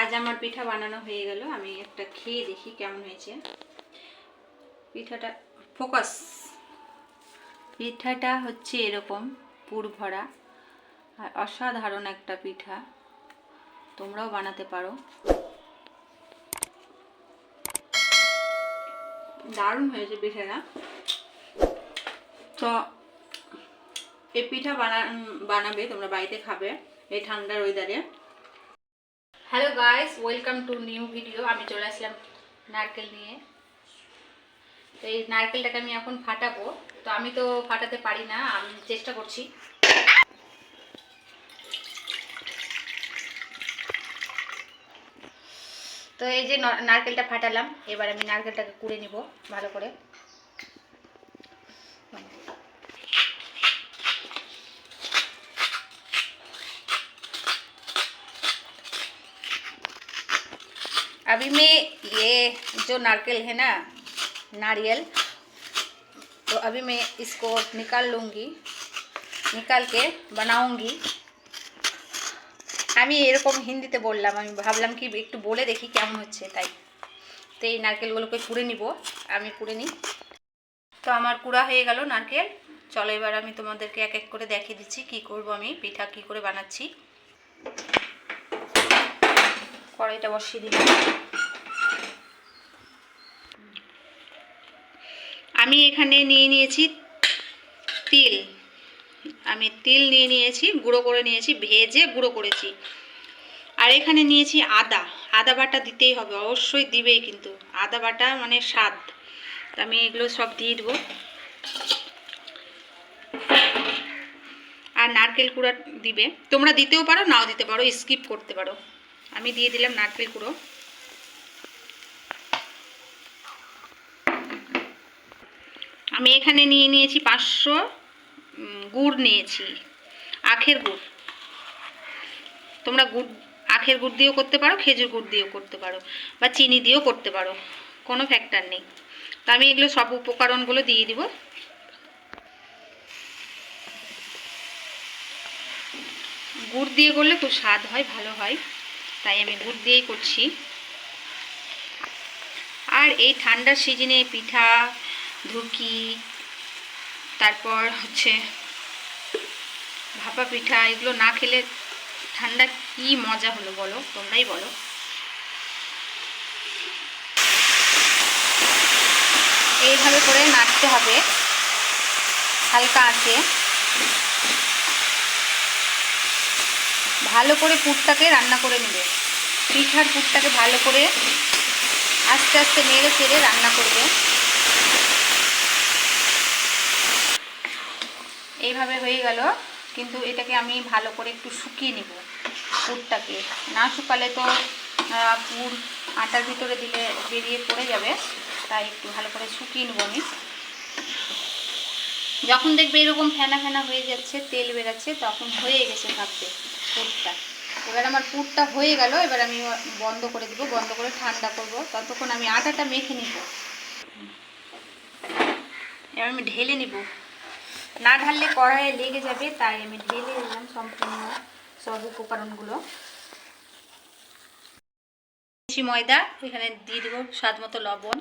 আজ আমার পিঠা বানানো হয়ে গেল। আমি একটা খেয়ে দেখি কেমন হয়েছে। পিঠাটা ফোকাস। পিঠাটা হচ্ছে এরকম পুর ভরা আর অসাধারণ একটা পিঠা। তোমরাও বানাতে পারো। দারুণ হয়েছে পিঠাটা। তো এই পিঠা বানা বানাবে, তোমরা বাড়িতে খাবে এই ঠান্ডার ওয়েদারে hello guys welcome to new video আমি চলে আসলাম নারকেল নিয়ে। তো এই নারকেলটাকে আমি এখন ফাটাবো। তো আমি তো ফাটাতে পারি না, আমি চেষ্টা করছি। তো এই যে নারকেলটা ফাটালাম, এবার আমি নারকেলটাকে কুড়ে নিব ভালো করে। अभी मैं ये जो नारकेल है ना नारियल तो अभी मैं इसको निकाल लूँगी निकाल के बनाऊँगी আমি এরকম হিন্দিতে বললাম আমি ভাবলাম কি একটু বলে দেখি কেমন হচ্ছে তাই তো এই নারকেলগুলোকে কুড়ে নিব আমি কুড়ে নিই তো আমার কুড়া হয়ে গেল নারকেল চলো এবার আমি তোমাদেরকে এক এক করে দেখিয়ে দিচ্ছি কি করব আমি পিঠা কি করে বানাচ্ছি কড়াইটা বসিয়ে দিলাম এখানে নিয়ে নিয়েছি তিল। আমি তিল নিয়ে নিয়েছি, গুঁড়ো করে নিয়েছি, ভেজে গুঁড়ো করেছি। আর এখানে নিয়েছি আদা। আদা বাটা দিতেই হবে, অবশ্যই দিবেই কিন্তু। আদা বাটা মানে স্বাদ। আমি এগুলো সব দিয়ে দেবো। আর নারকেল কুড়া দিবে। তোমরা দিতেও পারো, নাও দিতে পারো, স্কিপ করতে পারো। আমি দিয়ে দিলাম নারকেল কুড়ো। আমি এখানে নিয়ে নিয়েছি পাঁচশো গুড় নিয়েছি, আখের গুড়। তোমরা গুড়, আখের গুড় দিয়েও করতে পারো, খেজুর গুড় দিয়েও করতে পারো, বা চিনি দিয়েও করতে পারো, কোনো ফ্যাক্টর নেই। তো আমি এগুলো সব উপকরণগুলো দিয়ে দিব। গুড় দিয়ে করলে খুব স্বাদ হয়, ভালো হয়, তাই আমি গুড় দিয়েই করছি। আর এই ঠান্ডার সিজনে পিঠা ধুকি তারপর হচ্ছে ভাপা পিঠা, এগুলো না খেলে ঠান্ডা কি মজা হলো বলো? তোমরাই বলো। এইভাবে করে নাড়তে হবে। হালকা আঁচে। ভালো করে পুরটাকে রান্না করে নেবে। পিঠার পুরটাকে ভালো করে আস্তে আস্তে নেড়ে চেড়ে রান্না করবে। এইভাবে হয়ে গেল। কিন্তু এটাকে আমি ভালো করে একটু শুকিয়ে নেব পুরটাকে। না শুকালে তো পুর আটার ভিতরে দিলে বেরিয়ে পড়ে যাবে। তাই একটু ভালো করে শুকিয়ে নেব আমি। যখন দেখবে এরকম ফেনা ফেনা হয়ে যাচ্ছে, তেল বেরাচ্ছে, তখন হয়ে গেছে ভাববে পুরটা। এবার আমার পুরটা হয়ে গেল, এবার আমি বন্ধ করে দিব, বন্ধ করে ঠান্ডা করব। ততক্ষণ আমি আটাটা মেখে নিব। এবার আমি ঢেলে নিব। না ঢাললে কড়াইয়ে লেগে যাবে, তাই আমি ঢেলে দিলাম সম্পূর্ণ সব উপকরণগুলো। ময়দা, এখানে দিয়ে দেবো স্বাদ মতো লবণ।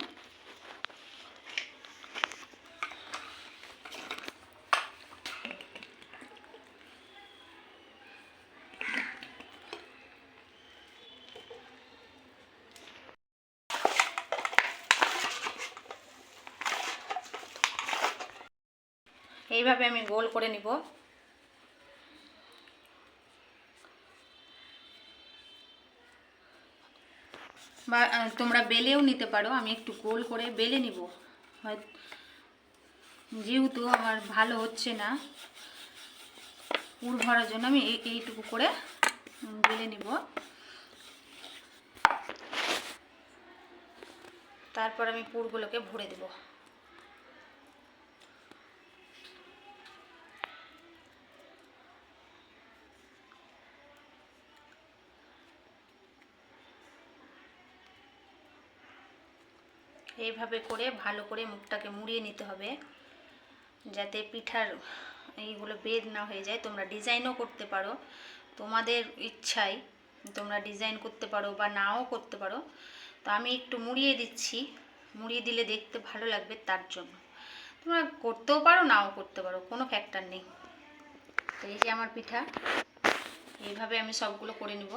এইভাবে আমি গোল করে নিব। বা তোমরা বেলেও নিতে পারো, আমি একটু গোল করে বেলে নিব। যেহেতু আমার ভালো হচ্ছে না পুর ভরার জন্য আমি এই এইটুকু করে বেলে নিব। তারপর আমি পুরগুলোকে ভরে দেবো। এইভাবে করে ভালো করে মুখটাকে মুড়িয়ে নিতে হবে, যাতে পিঠার এইগুলো বেদ না হয়ে যায়। তোমরা ডিজাইনও করতে পারো। তোমাদের ইচ্ছাই তোমরা ডিজাইন করতে পারো বা নাও করতে পারো। তো আমি একটু মুড়িয়ে দিচ্ছি। মুড়িয়ে দিলে দেখতে ভালো লাগবে তার জন্য। তোমরা করতেও পারো, নাও করতে পারো, কোনো ফ্যাক্টর নেই। তো এই যে আমার পিঠা, এইভাবে আমি সবগুলো করে নিব।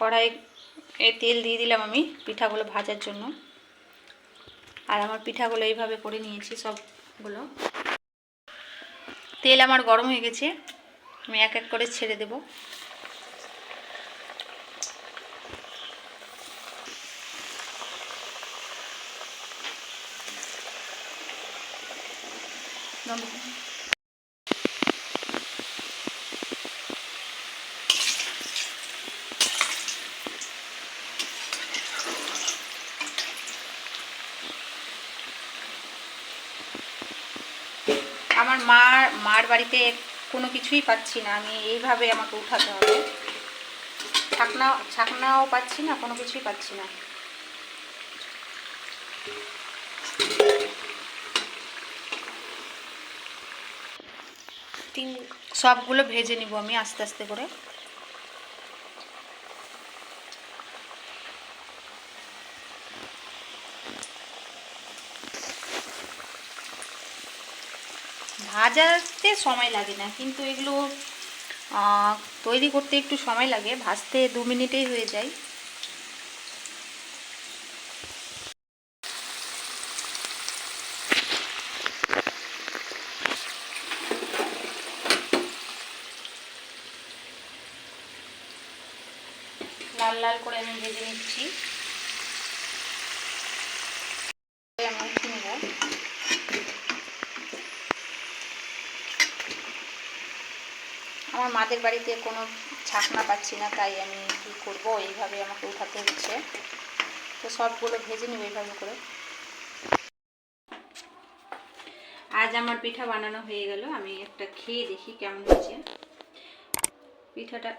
কড়াই এ তেল দিয়ে দিলাম আমি পিঠাগুলো ভাজার জন্য। আর আমার পিঠাগুলো এইভাবে করে নিয়েছি সবগুলো। তেল আমার গরম হয়ে গেছে, আমি এক এক করে ছেড়ে দেব। আমার মার মার বাড়িতে কোনো কিছুই পাচ্ছি না। আমি এইভাবে আমাকে উঠাতে হবে। ছাকনা ছাকনাও পাচ্ছি না, কোনো কিছুই পাচ্ছি না। সবগুলো ভেজে নিব আমি আস্তে আস্তে করে। ভাজাতে সময় লাগে না, কিন্তু এগুলো তৈরি করতে একটু সময় লাগে, ভাজতে দু মিনিটেই হয়ে যায়। লাল লাল করে আমি ভেজে নিচ্ছি আমি উঠিয়ে নেব আমার মাদের বাড়িতে কোনো ছাকনা পাচ্ছি না, তাই আমি কী করব? এইভাবে আমাকে উঠাতে হচ্ছে। তো সবগুলো ভেজে নেব এইভাবে করে। আজ আমার পিঠা বানানো হয়ে গেল। আমি একটা খেয়ে দেখি কেমন হয়েছে। পিঠাটা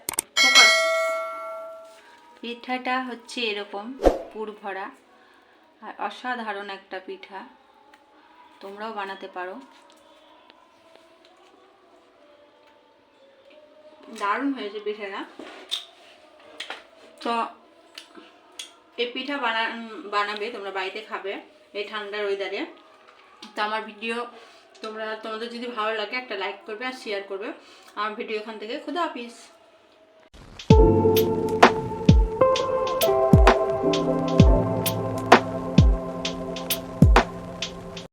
পিঠাটা হচ্ছে এরকম পুর ভরা। আর অসাধারণ একটা পিঠা। তোমরাও বানাতে পারো। দারুণ হয়েছে পিঠাটা। তো এই পিঠা বানা বানাবে, তোমরা বাড়িতে খাবে এই ঠান্ডার ওয়েদারে তো আমার ভিডিও তোমরা, তোমাদের যদি ভালো লাগে একটা লাইক করবে আর শেয়ার করবে। আমার ভিডিও এখান থেকে, খুদা হাফিজ।